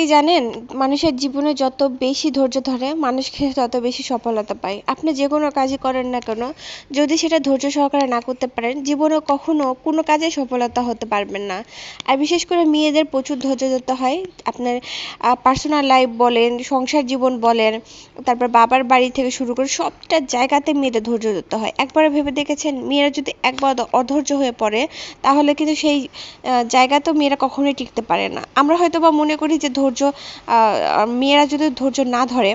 কি জানেন? মানুষের জীবনে যত বেশি ধৈর্য ধরে মানুষ তত বেশি সফলতা পায়। আপনি যে কোনো কাজই করেন না কেন, যদি সেটা ধৈর্য সহকারে না করতে পারেন, জীবনে কখনো কোনো কাজে সফলতা হতে পারবেন না। আর বিশেষ করে মেয়েদের প্রচুর ধৈর্য ধরতে হয়। আপনার পার্সোনাল লাইফ বলেন, সংসার জীবন বলেন, তারপর বাবার বাড়ি থেকে শুরু করে সবটা জায়গাতে মেয়েদের ধৈর্য ধরতে হয়। একবারে ভেবে দেখেছেন, মেয়েরা যদি একবার অধৈর্য হয়ে পড়ে, তাহলে কিন্তু সেই জায়গাতেও মেয়েরা কখনোই টিকতে পারে না। আমরা হয়তো বা মনে করি যে ধৈর্য মেয়েরা যদি ধৈর্য না ধরে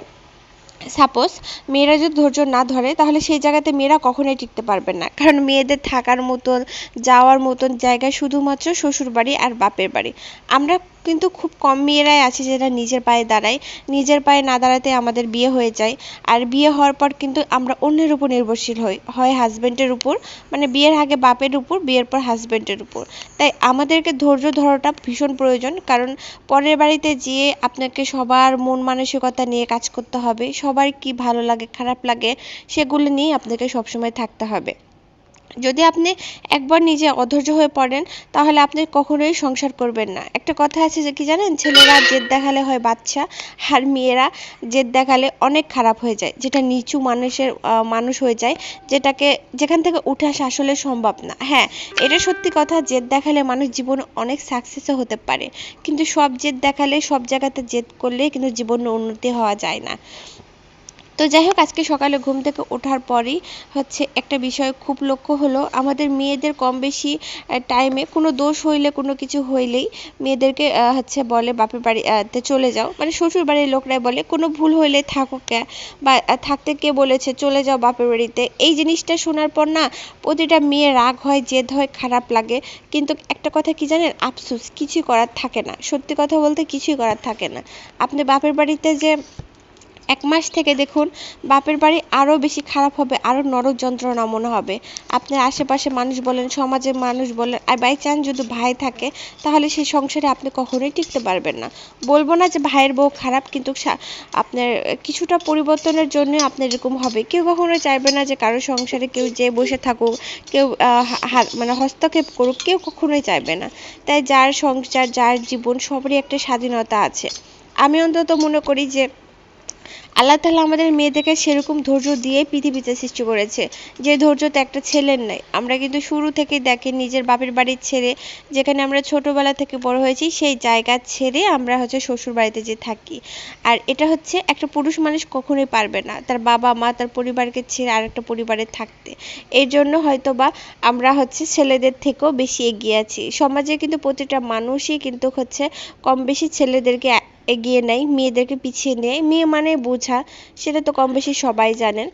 সাপোজ মেয়েরা যদি ধৈর্য না ধরে, তাহলে সেই জায়গাতে মেয়েরা কখনোই টিকতে পারবে না। কারণ মেয়েদের থাকার মতন, যাওয়ার মতন জায়গা শুধুমাত্র শ্বশুর বাড়ি আর বাপের বাড়ি। আমরা কিন্তু খুব কম মেয়েরাই আছে যারা নিজের পায়ে দাঁড়ায়। নিজের পায়ে না দাঁড়াতে আমাদের বিয়ে হয়ে যায়। আর বিয়ে হওয়ার পর কিন্তু আমরা অন্যের উপর নির্ভরশীল হই। হয় হাজব্যান্ডের উপর মানে বিয়ের আগে বাপের উপর, বিয়ের পর হাজব্যান্ডের উপর। তাই আমাদেরকে ধৈর্য ধরাটা ভীষণ প্রয়োজন। কারণ পরের বাড়িতে যেয়ে আপনাকে সবার মন মানসিকতা নিয়ে কাজ করতে হবে। সবার কি ভালো লাগে, খারাপ লাগে, সেগুলো নিয়ে আপনাকে সবসময় থাকতে হবে। যদি আপনি একবার নিজে অধৈর্য হয়ে পড়েন, তাহলে আপনি কখনোই সংসার করবেন না। একটা কথা আছে যে কি জানেন? ছেলেরা জেদ দেখালে হয় বাচ্চা, আর মেয়েরা জেদ দেখালে অনেক খারাপ হয়ে যায়। যেটা নিচু মানুষের মানুষ হয়ে যায়, যেটাকে, যেখান থেকে উঠে আসা আসলে সম্ভব না। হ্যাঁ এটা সত্যি কথা, জেদ দেখালে মানুষ জীবনে অনেক সাকসেসও হতে পারে। কিন্তু সব জেদ দেখালে, সব জায়গাতে জেদ করলে কিন্তু জীবনে উন্নতি হওয়া যায় না। তো যাই হোক আজকে সকালে ঘুম থেকে ওঠার পরই হচ্ছে একটা বিষয় খুব লক্ষ্য হলো। আমাদের মেয়েদের কম বেশি টাইমে কোনো দোষ হইলে কোনো কিছু হইলেই মেয়েদেরকে হচ্ছে বলে বাপের বাড়িতে চলে যাও। মানে শ্বশুর বাড়ির লোকরাই বলে, কোনো ভুল হইলে থাকো কে, বা থাকতে কে বলেছে, চলে যাও বাপের বাড়িতে। এই জিনিসটা শোনার পর না, প্রতিটা মেয়ে রাগ হয়, জেদ হয়, খারাপ লাগে। কিন্তু একটা কথা কি জানেন? আফসোস, কিছুই করার থাকে না। সত্যি কথা বলতে কিছুই করার থাকে না। আপনি বাপের বাড়িতে যে এক মাস থেকে দেখুন, বাপের বাড়ি আরও বেশি খারাপ হবে আরও নরক যন্ত্রণা মনে হবে। আপনার আশেপাশে মানুষ বলেন সমাজের মানুষ বলেন, আর বাই চান্স যদি ভাই থাকে, তাহলে সেই সংসারে আপনি কখনোই টিকতে পারবেন না। বলব না যে ভাইয়ের বউ খারাপ, কিন্তু আপনার কিছুটা পরিবর্তনের জন্য আপনার এরকম হবে। কেউ কখনো চাইবে না যে কারও সংসারে কেউ যে বসে থাকুক, কেউ মানে হস্তক্ষেপ করুক, কেউ কখনোই চাইবে না। তাই যার সংসার, যার জীবন সবারই একটা স্বাধীনতা আছে। আমি অন্তত মনে করি যে আল্লাহ তালা আমাদের মেয়েদেরকে সেরকম ধৈর্য দিয়ে পৃথিবীতে সৃষ্টি করেছে। যে ধৈর্য তো একটা ছেলের নাই। আমরা কিন্তু শুরু থেকে দেখি নিজের বাপের বাড়ির ছেড়ে যেখানে আমরা ছোটোবেলা থেকে বড় হয়েছি, সেই জায়গা ছেড়ে আমরা হচ্ছে শ্বশুর বাড়িতে যে থাকি। আর এটা হচ্ছে একটা পুরুষ মানুষ কখনোই পারবে না। তার বাবা মা, তার পরিবারকে ছেড়ে আর একটা পরিবারে থাকতে। এর জন্য হয়তো বা আমরা হচ্ছে ছেলেদের থেকেও বেশি এগিয়ে আছি। সমাজে কিন্তু প্রতিটা মানুষই কিন্তু হচ্ছে কম বেশি ছেলেদেরকে এগিয়ে নেয় মেয়েদেরকে পিছিয়ে নেয়। মেয়ে মানে বোঝা সেটা তো কম বেশি সবাই জানেন।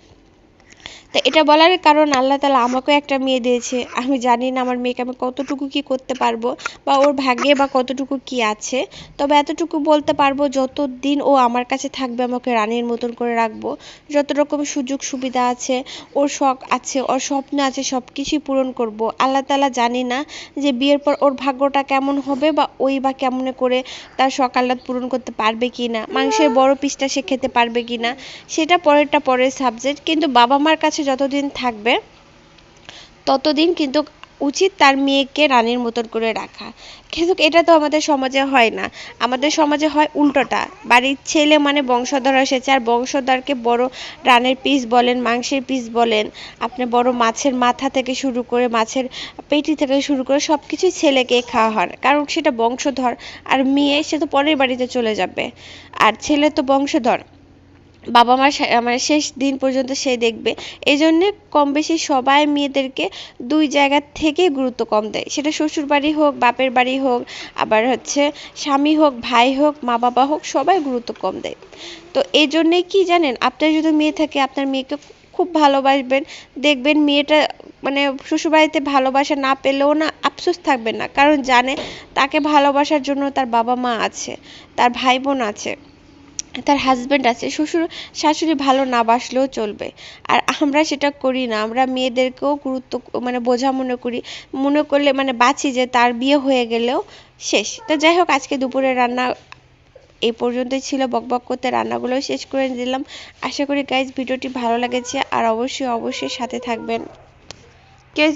তো এটা বলার কারণ আল্লাহ তালা আমাকেও একটা মেয়ে দিয়েছে। আমি জানি না আমার মেয়েকে আমি কতটুকু কি করতে পারব বা ওর ভাগ্যে বা কতটুকু কি আছে। তবে এতটুকু বলতে পারব যত দিন ও আমার কাছে থাকবে, আমাকে রানীর মতন করে রাখব, যত রকম সুযোগ সুবিধা আছে, ওর শখ আছে, ওর স্বপ্ন আছে সব কিছুই পূরণ করব। আল্লাহ তালা জানি না যে বিয়ের পর ওর ভাগ্যটা কেমন হবে বা ওই বা কেমন করে তার শখ আহ্লাদ পূরণ করতে পারবে কি না মাংসের বড় পিসটা সে খেতে পারবে কি না সেটা পরেরটা পরের সাবজেক্ট কিন্তু বাবা মার কাছে যতদিন থাকবে, ততদিন কিন্তু উচিত তার মেয়েকে রানীর মতন করে রাখা। কিন্তু এটা তো আমাদের সমাজে হয় না। আমাদের সমাজে হয় উল্টোটা। বাড়ির ছেলে মানে বংশধর এসেছে, আর বংশধরকে বড় রানের পিস বলেন, মাংসের পিস বলেন, আপনি বড় মাছের মাথা থেকে শুরু করে মাছের পেটি থেকে শুরু করে সব কিছুই ছেলেকে খাওয়া হয়। কারণ সেটা বংশধর, আর মেয়ে সে তো পরের বাড়িতে চলে যাবে। আর ছেলে তো বংশধর। বাবা মার মানে শেষ দিন পর্যন্ত সে দেখবে। এই জন্যে কম বেশি সবাই মেয়েদেরকে দুই জায়গা থেকে গুরুত্ব কম দেয়। সেটা শ্বশুর বাড়ি হোক, বাপের বাড়ি হোক, আবার হচ্ছে স্বামী হোক, ভাই হোক, মা বাবা হোক, সবাই গুরুত্ব কম দেয়। তো এই জন্যে কি জানেন? আপনার যদি মেয়ে থাকে, আপনার মেয়েকে খুব ভালোবাসবেন, দেখবেন মেয়েটা মানে শ্বশুরবাড়িতে ভালোবাসা না পেলেও না আফসোস থাকবে না। কারণ জানে তাকে ভালোবাসার জন্য তার বাবা মা আছে, তার ভাই বোন আছে। তার হাজব্যান্ড আছে, শ্বশুর, শাশুড়ি ভালো না বাসলেও চলবে। আর আমরা সেটা করি না, আমরা মেয়েদেরকেও গুরুত্ব মানে বোঝা মনে করি। মনে করলে মানে বাঁচি যে তার বিয়ে হয়ে গেলেও শেষ। তো যাই হোক, আজকে দুপুরে রান্না এই পর্যন্তই ছিল, বকবক করতে রান্নাগুলো শেষ করে দিলাম আশা করি গাইজ ভিডিওটি ভালো লেগেছে, আর অবশ্যই অবশ্যই সাথে থাকবেন। কে